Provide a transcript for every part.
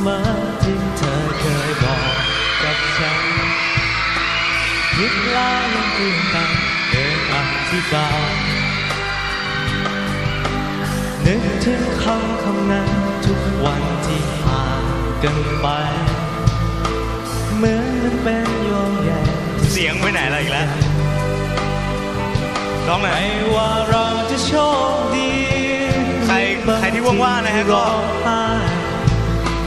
จำเสมอที่เธอเคยบอกกับฉันคิดแล้วยังตื่นตันเดินอธิบายนึกถึงคำคำนั้นทุกวันที่ผ่านกันไป เหมือนมันเป็นโยงใหญ่เสียงไปไหนอะไรอีกแล้วร้องหน่อยไม่ว่าเราจะโชคดี ใครใครที่ว่างๆนะฮะก็ ร้องไห้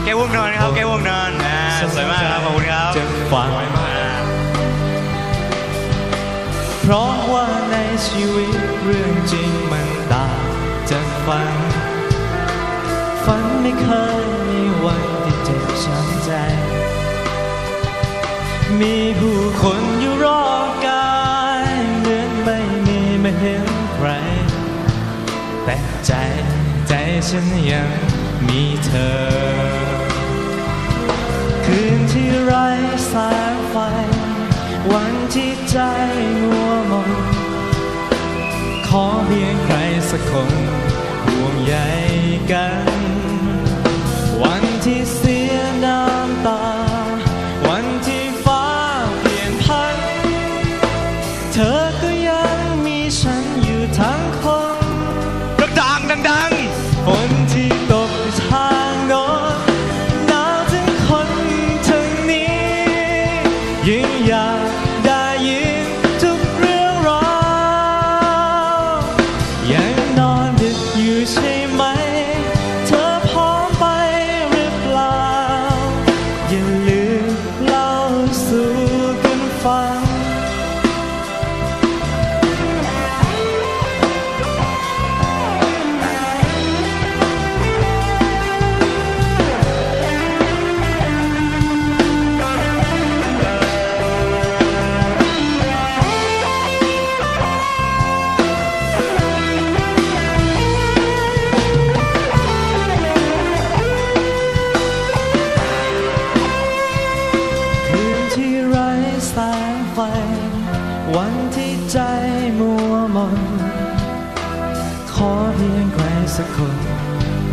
แก้ววงนอนครับแก้ววงนอนอ่าสวยมากครับขอบคุณครับจะฟังเพราะว่าในชีวิตเรื่องจริงมันต่างจากฝัน ฝันไม่เคยมีวันที่เจ็บช้ำใจ มีผู้คนอยู่รอบกายเหมือนไม่มีไม่เห็นใคร แต่ใจใจฉันยังมีเธอ คืนที่ไร้แสงไฟ วันที่ใจมัวมนขอเพียงใครสักคนห่วงใยกันวัน ยิ่ งไฟวันที่ใจมัวมน ขอเพียงใครสักคน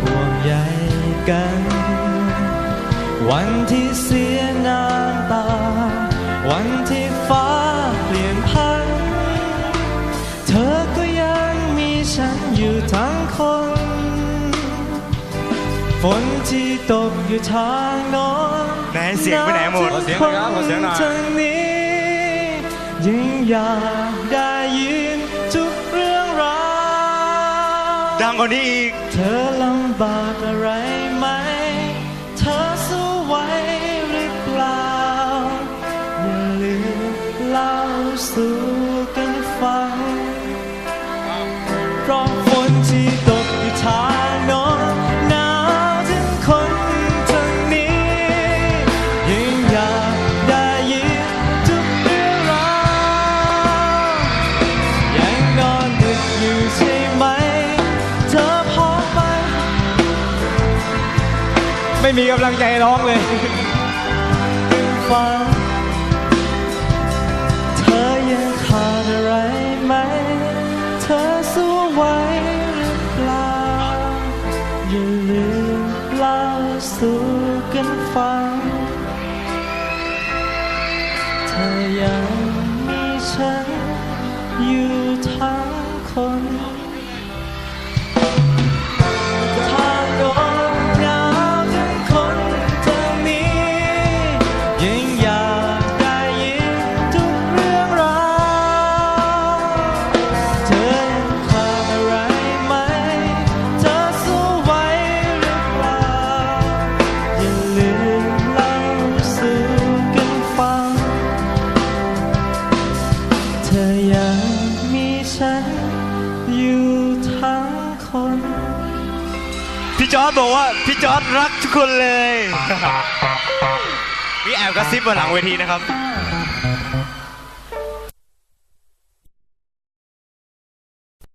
ห่วงใยกัน วันที่เสียน้ำตา วันที่ฟ้าเปลี่ยนพัน เธอก็ยังมีฉันอยู่ทั้งคนฝนที่ตกอยู่ทางโน้นไหนเสียงไปไหนหมดขอเสียงหน่อยครับขอเสียงหน่อยทางนี้ ยิ่งอยากได้ยินทุกเรื่องราวดังกว่านี้อีก เธอลำบากอะไร ไม่มีกำลังใจร้องเลยฟังเธอยังขาดอะไรไหม เธอสู้ไหวหรือเปล่า อย่าลืมเล่าสู่กันฟัง เธอยัง ธอยังมีฉันอยู่ทั้งคน พี่จอร์ดบอกว่าพี่จอร์ดรักทุกคนเลย มีแอบกระซิบมาหลังเวทีนะครับ